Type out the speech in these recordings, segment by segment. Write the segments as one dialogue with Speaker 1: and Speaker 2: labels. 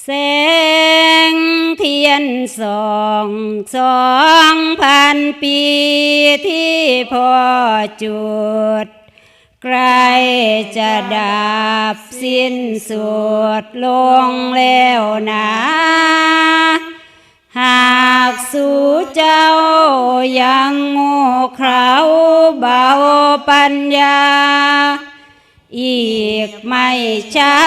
Speaker 1: แสงเทียนสองสองพันปีที่พอจุด ใกล้จะดับสิ้นสุดลงแล้วนะหากสู่เจ้ายังโง่เขลาเบาปัญญา อีกไม่ช้า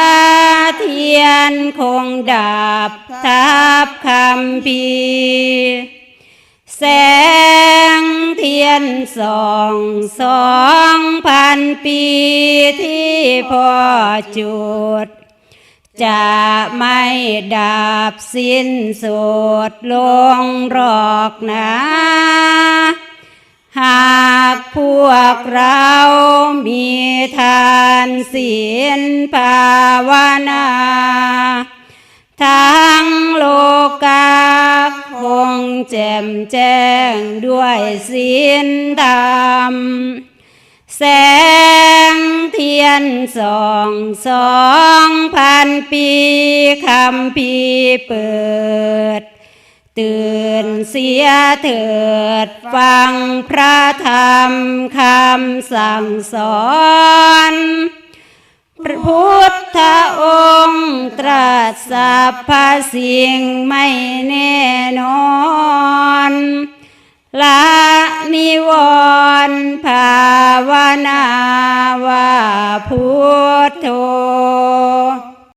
Speaker 1: เทียนคงดับทับคำพีแสงเทียนสองสองพันปีที่พอจุด จะไม่ดับสิ้นสุดลงหรอกนะ หากพวกเรา มีทานศีลภาวนาทั้งโลกาคงแจ่มแจ้งด้วยศีลธรรม แสงเทียนสองสองพันปีคำพีเปิด ตื่นเสียเถิดฟังพระธรรมคำสั่งสอนพระพุทธองค์ตรัสสรรพสิ่งไม่แน่นอนละนิวรณ์ภาวนาว่าพุทโธ